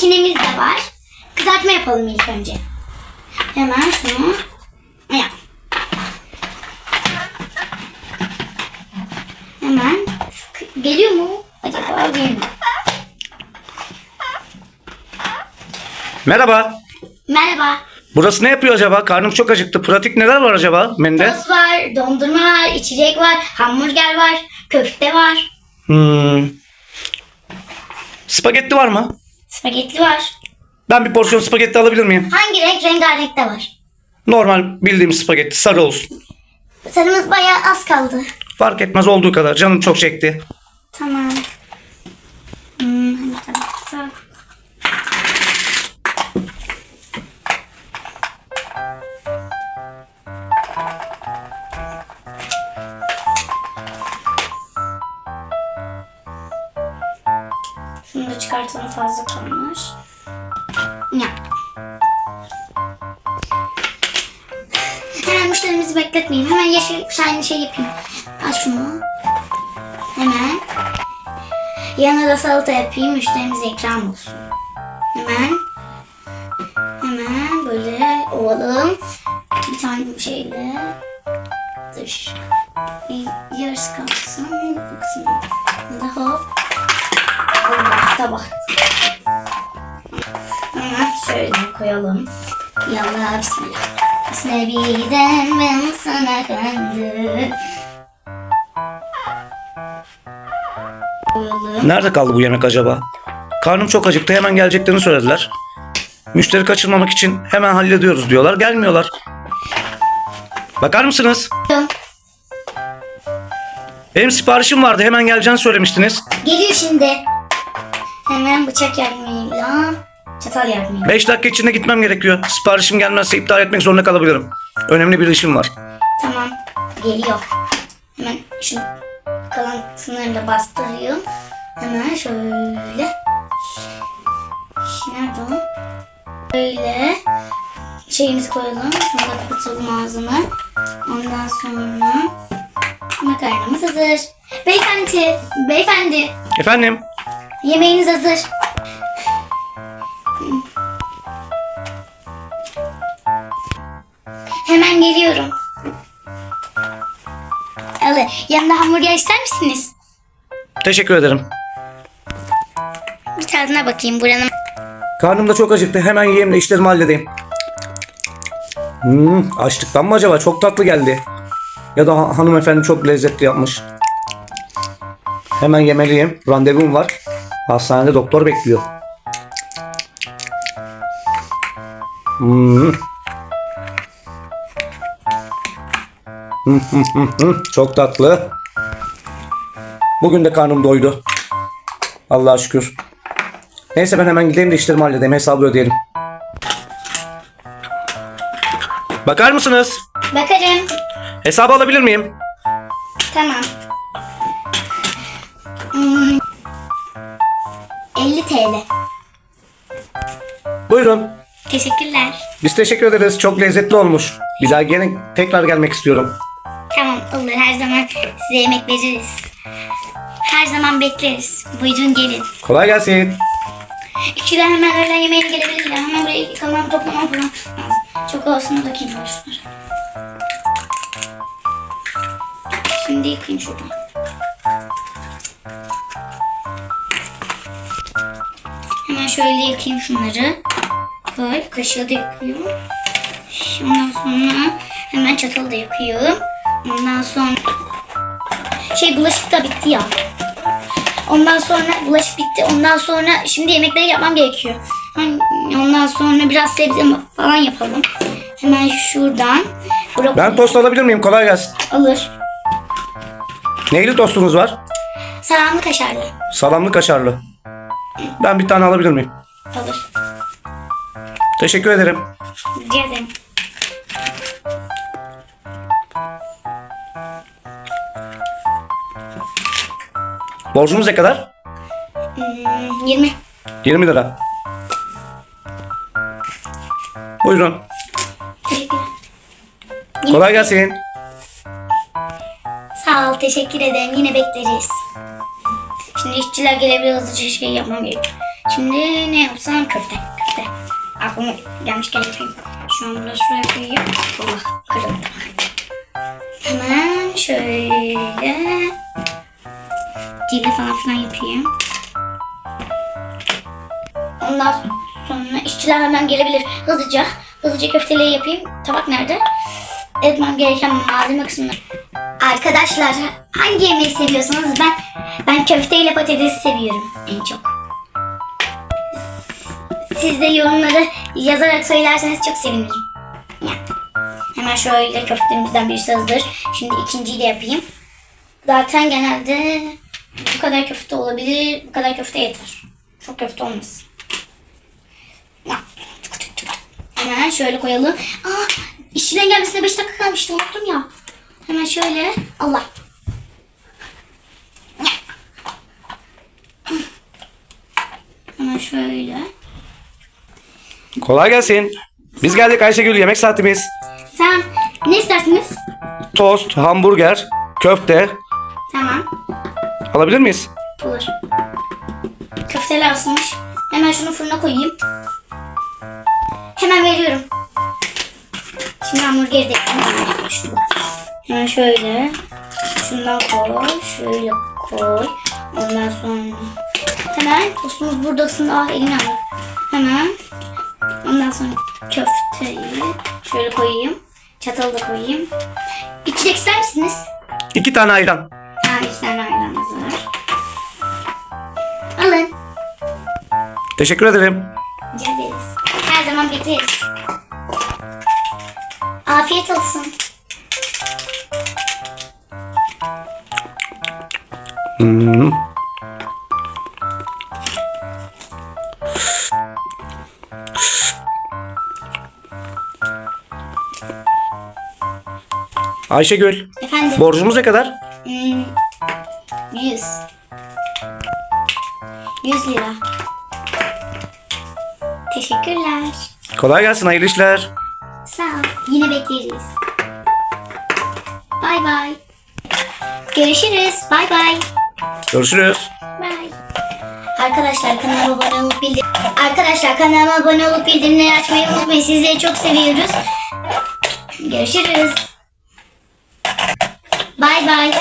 makinemiz de var. Kızartma yapalım ilk önce. Hemen şunu yap. Hemen geliyor mu? Acaba gelmiyor. Merhaba. Merhaba. Burası ne yapıyor acaba? Karnım çok acıktı. Pratik neler var acaba menüde? Tost var, dondurma var, içecek var, hamburger var, köfte var, Hmm. Spagetti var mı? Spagetti var. Ben bir porsiyon spagetti alabilir miyim? Hangi renk? Rengarenk de var. Normal bildiğim spagetti sarı olsun. Sarımız bayağı az kaldı. Fark etmez olduğu kadar. Canım çok çekti. Tamam. Çıkartalım fazla kalmış. Ya. Hemen müşterimizi bekletmeyeyim. Hemen yeşil aynı şey yapayım. Al şunu. Hemen. Yanına da salata yapayım. Müşterimize ikram olsun. Hemen. Hemen böyle ovalım. Bir tane şeyle. Bir yarısı kalsın. Bu kısmı. Da hop. Allah tabak. Hemen şöyle koyalım. Yallah bismillah. Nebiden ben sana kandım. Nerede kaldı bu yemek acaba? Karnım çok acıktı. Hemen geleceklerini söylediler. Müşteri kaçırmamak için hemen hallediyoruz diyorlar. Gelmiyorlar. Bakar mısınız? Benim siparişim vardı. Hemen geleceğini söylemiştiniz. Geliyor şimdi. Hemen bıçak yardımıyla çatal yardımıyla. 5 dakika içinde gitmem gerekiyor. Siparişim gelmezse iptal etmek zorunda kalabilirim. Önemli bir işim var. Tamam. Geliyor. Hemen şu kalan kısımlarını da bastırıyorum. Hemen şöyle. Nerede o? Böyle şeyimizi koyalım. Şunu da kapatalım ağzını. Ondan sonra makarnamız hazır. Beyefendi, beyefendi Efendim? Yemeğiniz hazır. Hemen geliyorum. Alı, yanında hamburger ister misiniz? Teşekkür ederim. Bir tadına bakayım buranın. Karnım da çok acıktı. Hemen yiyeyim de işlerimi halledeyim. Hmm, açlıktan mı acaba? Çok tatlı geldi. Ya da ha- hanımefendi çok lezzetli yapmış. Hemen yemeliyim. Randevum var. Hastanede doktor bekliyor. Hmm. Çok tatlı. Bugün de karnım doydu. Allah'a şükür. Neyse ben hemen gideyim de işlerimi halledeyim. Hesabı ödeyelim. Bakar mısınız? Bakarım. Hesabı alabilir miyim? Tamam. Hmm. 50 TL. Buyurun. Teşekkürler. Biz teşekkür ederiz. Çok lezzetli olmuş. Bir daha gene tekrar gelmek istiyorum. Tamam olur her zaman size yemek veririz. Her zaman bekleriz. Buyurun gelin. Kolay gelsin. İkiden hemen öğlen yemeğine gelebilirler. Hemen burayı yıkamam toplamam falan lazım. Çok olsun da şunları. Şimdi yıkayayım şuradan. Şöyle yıkayayım şunları. Koy. Kaşığı da yıkıyorum. Ondan sonra hemen çatalı da yıkıyorum. Ondan sonra şey bulaşık da bitti ya. Ondan sonra bulaşık bitti. Ondan sonra şimdi yemekleri yapmam gerekiyor. Ondan sonra biraz sebze falan yapalım. Hemen şuradan brokoli Ben tost alabilir miyim? Kolay gelsin. alır. Neyli tostunuz var? Salamlı kaşarlı Salamlı kaşarlı. Ben bir tane alabilir miyim? alır. Teşekkür ederim. Rica ederim. Borcumuz ne kadar? Hmm, 20. 20 lira. Buyurun. Kolay gelsin. Sağ ol, teşekkür ederim. Yine bekleriz. İşçiler gelebilir hızlıca şey yapmam gerekiyor. Şimdi ne yapsam köfte. Köfte. Aklıma gelmişken yapayım. Şu an bunu şuraya koyayım. Allah kırıldı. Hemen şöyle dili falan filan yapayım. Ondan sonra işçiler hemen gelebilir. Hızlıca, hızlıca köfteleri yapayım. Tabak nerede? Etmem gereken malzeme kısmını. Arkadaşlar hangi yemeği seviyorsunuz? Ben ben köfte ile patatesi seviyorum en çok. Siz de yorumları yazarak söylerseniz çok sevinirim. Ya. Hemen şöyle köftelerimizden birisi hazır. Şimdi ikinciyi de yapayım. Zaten genelde bu kadar köfte olabilir. Bu kadar köfte yeter. Çok köfte olmasın. Hemen şöyle koyalım. Aa, işçilerin gelmesine 5 dakika kalmıştı unuttum ya. Hemen şöyle. Allah. Hemen şöyle. Kolay gelsin. Biz geldik Ayşegül yemek saatimiz. Sen ne istersiniz? Tost, hamburger, köfte. Tamam. Alabilir miyiz? Olur. Köfteler ısınmış. Hemen şunu fırına koyayım. Hemen veriyorum. Şimdi hamburgeri de ekleyelim. Hemen şöyle. Şundan koy. Şöyle koy. Ondan sonra. Hemen tostumuz burada ısındı. Ah elini al. Hemen. Ondan sonra köfteyi şöyle koyayım. Çatalı da koyayım. İçecek ister misiniz? İki tane ayran. Ha, iki tane ayran hazır. Alın. Teşekkür ederim. Rica ederiz. Her zaman bekleriz. Afiyet olsun. Hmm. Ayşegül, Efendim. borcumuz ne kadar? Hmm, 100. 100 lira. Teşekkürler. Kolay gelsin, hayırlı işler. Sağ ol. Yine bekleriz. Bay bay. Görüşürüz. Bay bay. Görüşürüz. Bye. Arkadaşlar kanalıma abone olup bildir Arkadaşlar kanalıma abone olup bildirimleri açmayı unutmayın. Sizleri çok seviyoruz. Görüşürüz. Bay bay.